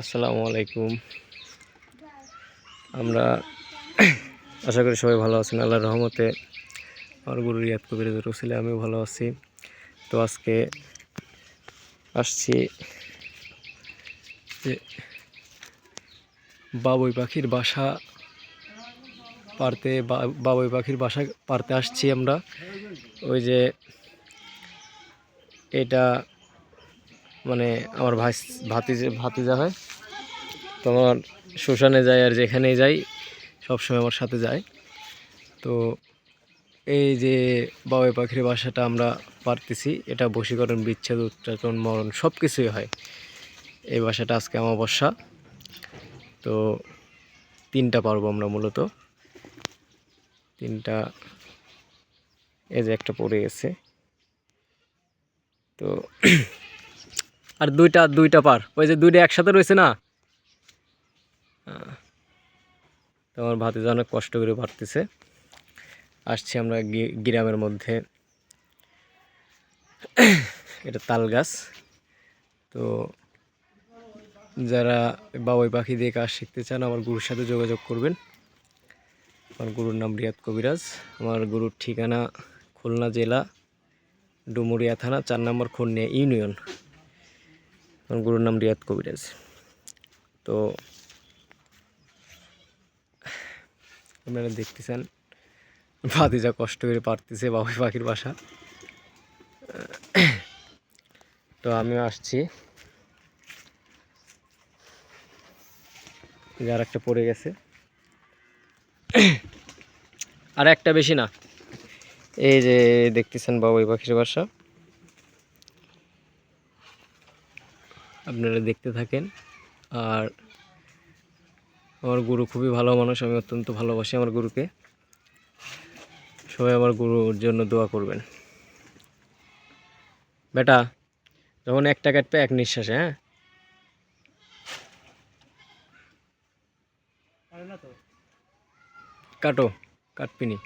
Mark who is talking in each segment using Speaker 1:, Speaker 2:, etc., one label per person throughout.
Speaker 1: আসসালামু আলাইকুম। আমরা আশা করি সবাই ভালো আছেন। আল্লাহর রহমতে আমার গুরু রিয়াদ কবির রসিলে আমিও ভালো আছি। তো আজকে আসছি যে বাবুই পাখির বাসা পারতে বাবুই পাখির বাসা পারতে আসছি আমরা। ওই যে এটা মানে আমার ভাই ভাতিজে, ভাতিজা হয়। তো আমার শ্মশানে যাই আর যেখানেই যাই, সবসময় আমার সাথে যায়। তো এই যে বাবুই পাখির বাসাটা আমরা পারতেছি, এটা বশীকরণ, বিচ্ছেদ উচ্চারণ মরণ সব কিছুই হয়। এই বাসাটা আজকে অমাবস্যা। তো তিনটা পারব আমরা মূলত। তিনটা, এই যে একটা পড়ে গেছে। তো আর দুইটা দুইটা পার। ওই যে দুইটা একসাথে রয়েছে না? আহ, তো আমার ভাতিজা অনেক কষ্ট করে পারতেছে। আসছি আমরা গ্রামের মধ্যে। এটা তাল গাছ। তো যারা বাবুই পাখি দিয়ে কাজ শিখতে চান আমার গুরুর সাথে যোগাযোগ করবেন। আমার গুরুর নাম রিয়াদ কবিরাজ। আমার গুরুর ঠিকানা খুলনা জেলা ডুমুরিয়া থানা চার নম্বর খুলনিয়া ইউনিয়ন। আমার গুরুর নাম রিয়াদ কবিরাজ তো আপনারা দেখতেছেন যা কষ্ট করে পারতেছে বাবুই পাখির বাসা। তো আমিও আসছি। যার একটা পড়ে গেছে। আর একটা বেশি না। এই যে দেখতেছেন বাবুই পাখির বাসা। আপনারা দেখতে থাকেন। আর আমার গুরু খুবই ভালো মানুষ, আমি অত্যন্ত ভালোবাসি আমার গুরুকে। সবাই আমার গুরুর জন্য দোয়া করবেন। বেটা, যখন একটা কাটবে, এক নিঃশ্বাসে হ্যাঁ? কাটো কাটপিনি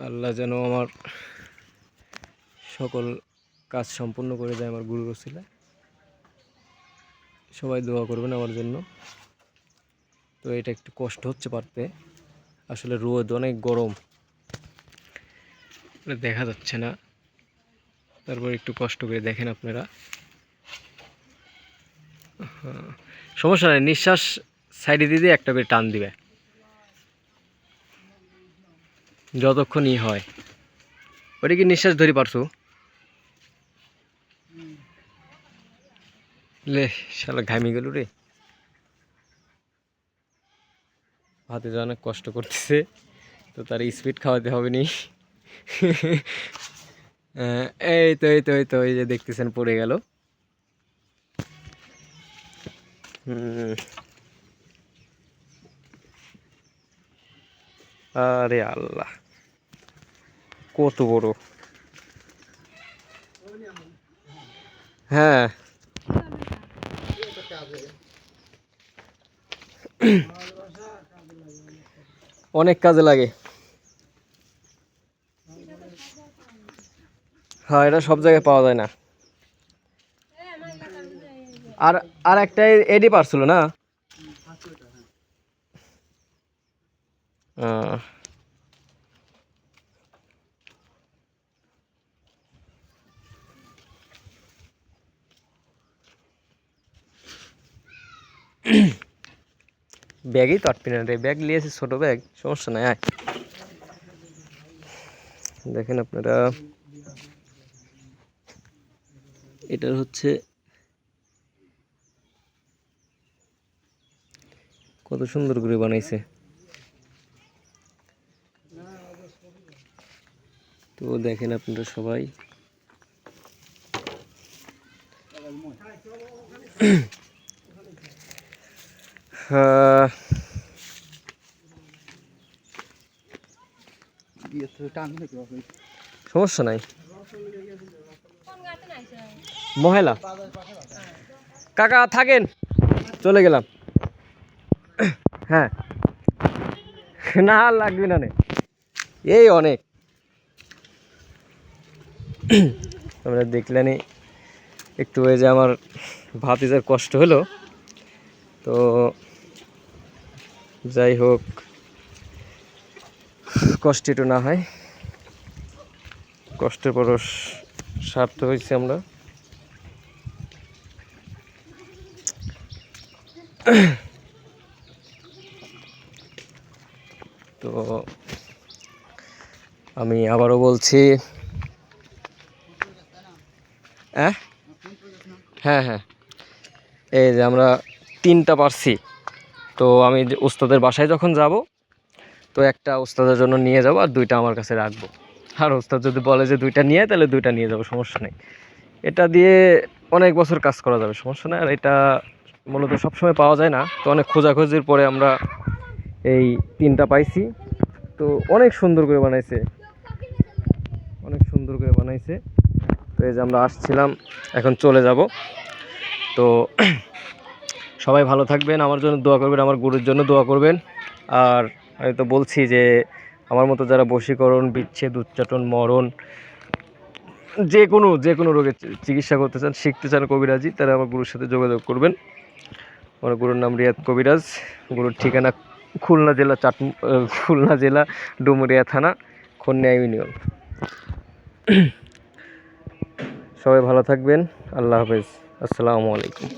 Speaker 1: আল্লাহ যেন আমার সকল কাজ সম্পূর্ণ করে দেয় আমার গুরু রসিলা। সবাই দোয়া করবেন আমার জন্য। তো এটা একটু কষ্ট হচ্ছে পারতে। আসলে রোদ অনেক গরম। দেখা যাচ্ছে না। তারপর একটু কষ্ট করে দেখেন আপনারা। সমস্যা নেই, নিঃশ্বাস সাইডে দিয়ে একটা করে টান দিবে। যতক্ষণ ই হয়। ওটা কি নিঃশ্বাস ধরি পারছ? লে, শালা ঘামি গেল রে। হাতে যা অনেক কষ্ট করতেছে, তো তার স্পিড খাওয়াতে হবে নি। এই তো এই তো এই তো, এই যে দেখতেছেন পড়ে গেল। আরে আল্লাহ, কত বড়। হ্যাঁ। অনেক কাজে লাগে। হ্যাঁ এটা সব জায়গায় পাওয়া যায় না। আর আর একটা এডি পারছিল না? ব্যাগই তো আটবি না রে, ব্যাগ নিয়েছি ছোটো ব্যাগ, সমস্যা নাই, আয়। দেখেন আপনারা, এটার হচ্ছে কত সুন্দর করে বানাইছে। তো দেখেন আপনারা সবাই। সমস্যা নাই। মহেলা। কাকা, থাকেন। চলে গেলাম। হ্যাঁ। না লাগবে না। এই অনেক। আমরা দেখলেনই একটু ওই যে আমার ভাতিজার কষ্ট হলো। তো যাই হোক, কষ্ট একটু না হয়। কষ্টের পর স্বার্থ হয়েছে আমরা। তো আমি আবারও বলছি হ্যাঁ হ্যাঁ। এই যে আমরা তিনটা পারছি। তো আমি ওস্তাদের বাসায় যখন যাব, তো একটা ওস্তাদের জন্য নিয়ে যাব আর দুইটা আমার কাছে রাখব। আর ওস্তাদ যদি বলে যে দুইটা নিয়ে তাহলে দুইটা নিয়ে যাব, সমস্যা নেই। এটা দিয়ে অনেক বছর কাজ করা যাবে, সমস্যা নেই। আর এটা মূলত সবসময় পাওয়া যায় না। তো অনেক খোঁজাখুঁজির পরে আমরা এই তিনটা পাইছি। তো অনেক সুন্দর করে বানাইছে। অনেক সুন্দর করে বানাইছে। তো এই যে আমরা আসছিলাম, এখন চলে যাব। তো সবাই ভালো থাকবেন, আমার জন্য দোয়া করবেন, আমার গুরুর জন্য দোয়া করবেন। আর আমি তো বলছি যে, আমার মতো যারা বশীকরণ, বিচ্ছেদ, উচ্চাটন, মরণ, যে কোনো যে কোনো রোগের চিকিৎসা করতে চান, শিখতে চান কবিরাজি, তারা আমার গুরুর সাথে যোগাযোগ করবেন। আমার গুরুর নাম রিয়াদ কবিরাজ, গুরুর ঠিকানা খুলনা জেলা চাট খুলনা জেলা ডুমুরিয়া থানা খন্যা ইউনিয়ন। সবাই ভালো থাকবেন, আল্লাহ হাফেজ, আসসালামু আলাইকুম।